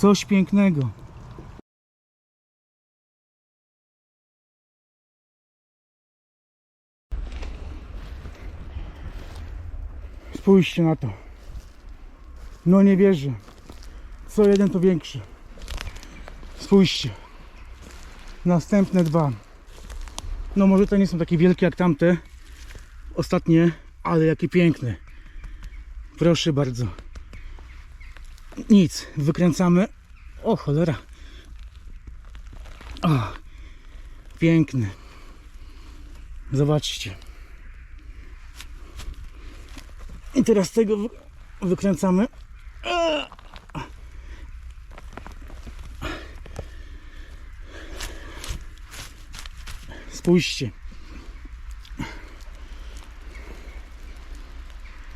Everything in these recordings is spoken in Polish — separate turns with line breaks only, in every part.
Coś pięknego. Spójrzcie na to. No nie wierzę. Co jeden to większy. Spójrzcie. Następne dwa. No może te nie są takie wielkie jak tamte. Ostatnie, ale jakie piękne. Proszę bardzo. Nic, wykręcamy. O cholera. O, piękny. Zobaczcie. I teraz tego wy- wykręcamy. Spójrzcie.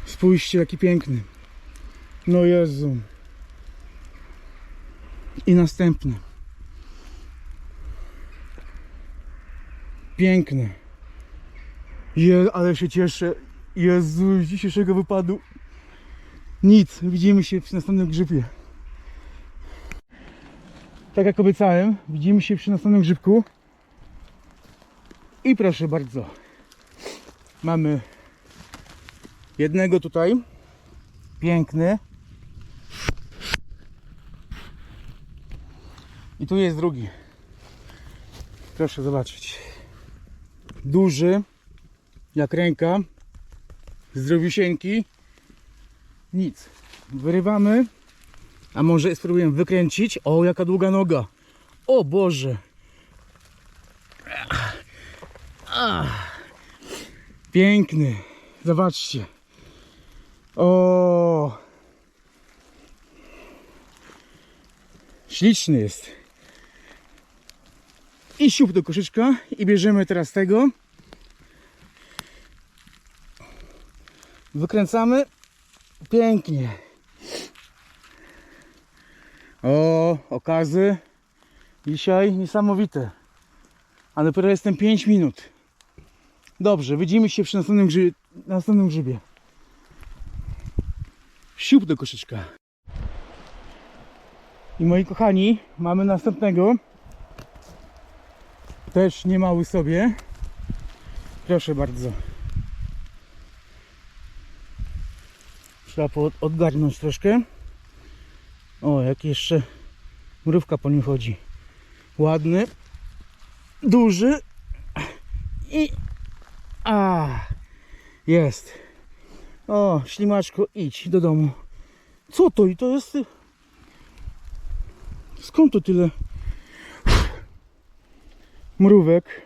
Spójrzcie, jaki piękny. No Jezu. I następny. Piękny. Je, ale się cieszę. Jezu, z dzisiejszego wypadu. Nic. Widzimy się przy następnym grzybie. Tak jak obiecałem, widzimy się przy następnym grzybku. I proszę bardzo. Mamy jednego tutaj. Piękny. I tu jest drugi. Proszę zobaczyć. Duży, jak ręka, zdrowisieńki. Nic. Wyrywamy. A może spróbujemy wykręcić. O, jaka długa noga. O Boże. Piękny. Zobaczcie. O. Śliczny jest. I siup do koszyczka i bierzemy teraz tego. Wykręcamy. Pięknie. O, okazy. Dzisiaj niesamowite. A dopiero jestem 5 minut. Dobrze, widzimy się przy następnym, grzy... następnym grzybie. Siup do koszyczka. I moi kochani, mamy następnego. Też niemały sobie. Proszę bardzo. Trzeba odgarnąć troszkę. O, jak jeszcze mrówka po nim chodzi. Ładny, duży i a jest. O, ślimaczko, idź do domu. Co to i to jest? Skąd to tyle mrówek?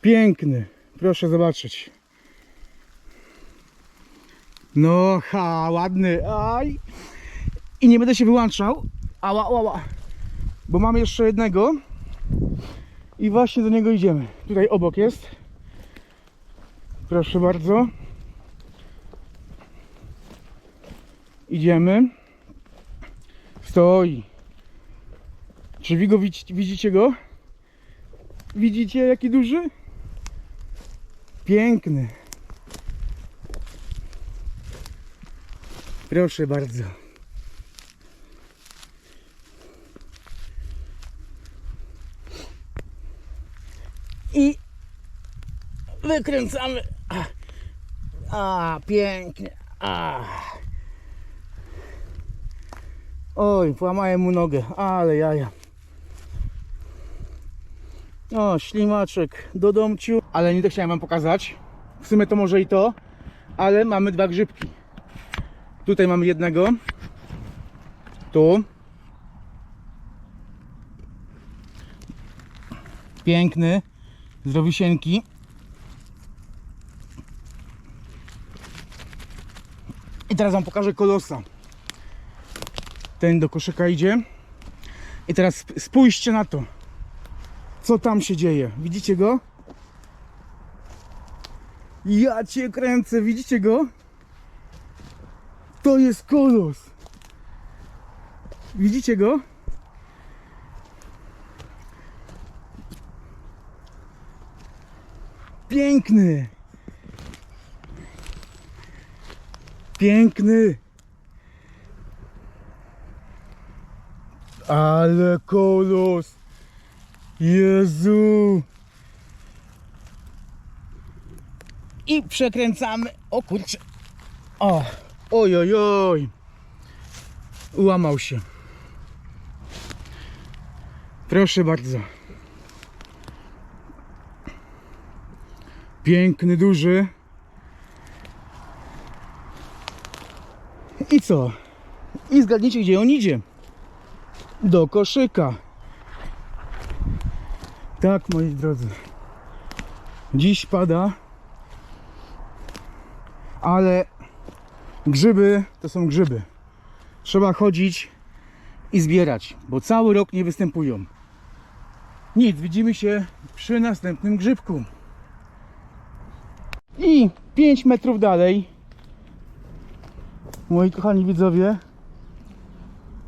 Piękny. Proszę zobaczyć. No, ha, ładny. Aj. I nie będę się wyłączał. Ała, ała. Bo mamy jeszcze jednego. I właśnie do niego idziemy. Tutaj obok jest. Proszę bardzo. Idziemy. Stoi. Czy wy go widzicie go? Widzicie jaki duży? Piękny. Proszę bardzo. I wykręcamy. A, a pięknie. A. Oj, połamałem mu nogę, ale jaja. O, ślimaczek do domciu. Ale nie to chciałem wam pokazać. W sumie to może i to, ale mamy dwa grzybki. Tutaj mamy jednego. Tu. Piękny. Zdrowisieńki. I teraz wam pokażę kolosa. Ten do koszyka idzie. I teraz sp- spójrzcie na to. Co tam się dzieje? Widzicie go? Ja cię kręcę, widzicie go? To jest kolos. Widzicie go? Piękny. Piękny. Ale kolos! Jezu! I przekręcamy. O kurczę. O, oj, oj, oj. Ułamał się. Proszę bardzo. Piękny, duży. I co? I zgadnijcie, gdzie on idzie. Do koszyka. Tak, moi drodzy. Dziś pada. Ale grzyby to są grzyby. Trzeba chodzić i zbierać, bo cały rok nie występują. Nic, widzimy się przy następnym grzybku. I 5 metrów dalej, moi kochani widzowie,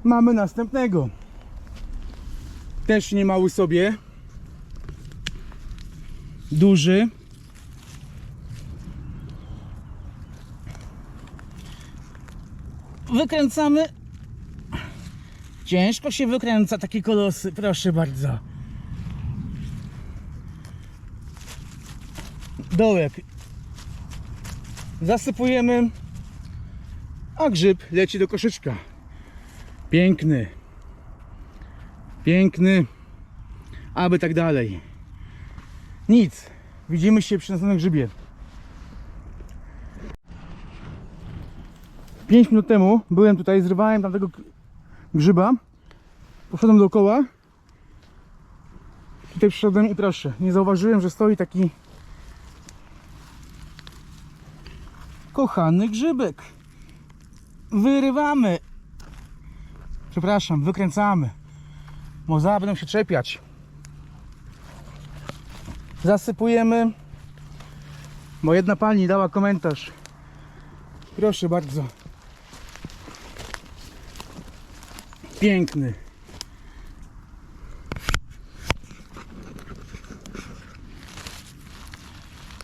mamy następnego. Też nie mały sobie. Duży. Wykręcamy. Ciężko się wykręca takie kolosy, proszę bardzo. Dołek. Zasypujemy, a grzyb leci do koszyczka. Piękny. Piękny. Aby tak dalej. Nic. Widzimy się przy następnym grzybie. 5 minut temu byłem tutaj, zrywałem tamtego grzyba. Poszedłem dookoła. Tutaj przyszedłem i proszę, nie zauważyłem, że stoi taki kochany grzybek. Wyrywamy. Przepraszam, wykręcamy. Zaraz będą się czepiać. Zasypujemy. Bo jedna pani dała komentarz. Proszę bardzo. Piękny.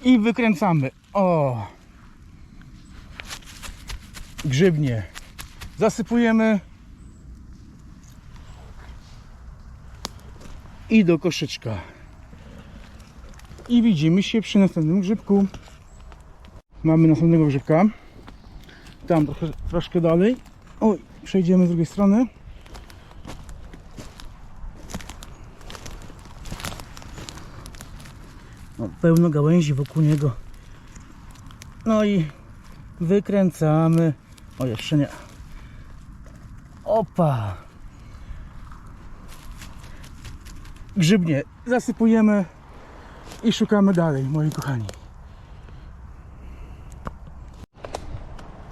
I wykręcamy. O! Grzybnie. Zasypujemy. I do koszyczka. I widzimy się przy następnym grzybku. Mamy następnego grzybka. Tam trochę, troszkę dalej. Oj, przejdziemy z drugiej strony. No, pełno gałęzi wokół niego. No i wykręcamy. O, jeszcze nie. Opa. Grzybnie zasypujemy i szukamy dalej, moi kochani.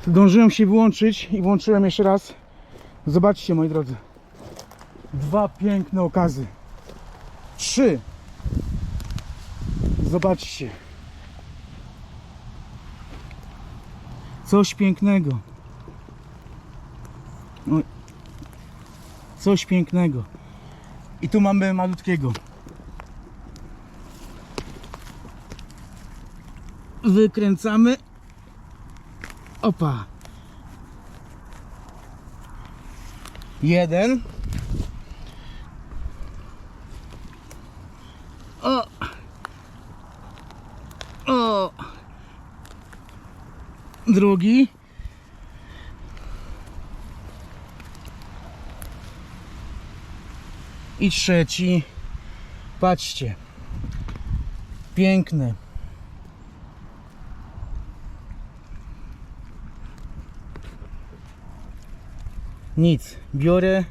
Zdążyłem się wyłączyć i włączyłem jeszcze raz. Zobaczcie, moi drodzy. Dwa piękne okazy. Trzy. Zobaczcie. Coś pięknego. Coś pięknego. I tu mamy malutkiego. Wykręcamy. Opa. Jeden. O. O. Drugi. I trzeci. Patrzcie. Piękny. Nic. Biorę.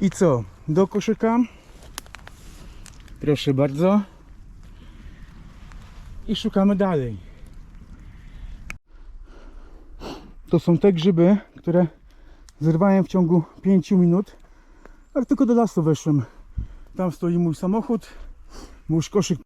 I co? Do koszyka. Proszę bardzo. I szukamy dalej. To są te grzyby, które zerwałem w ciągu 5 minut. Ale tylko do lasu weszłem. Tam stoi mój samochód. Mój koszyk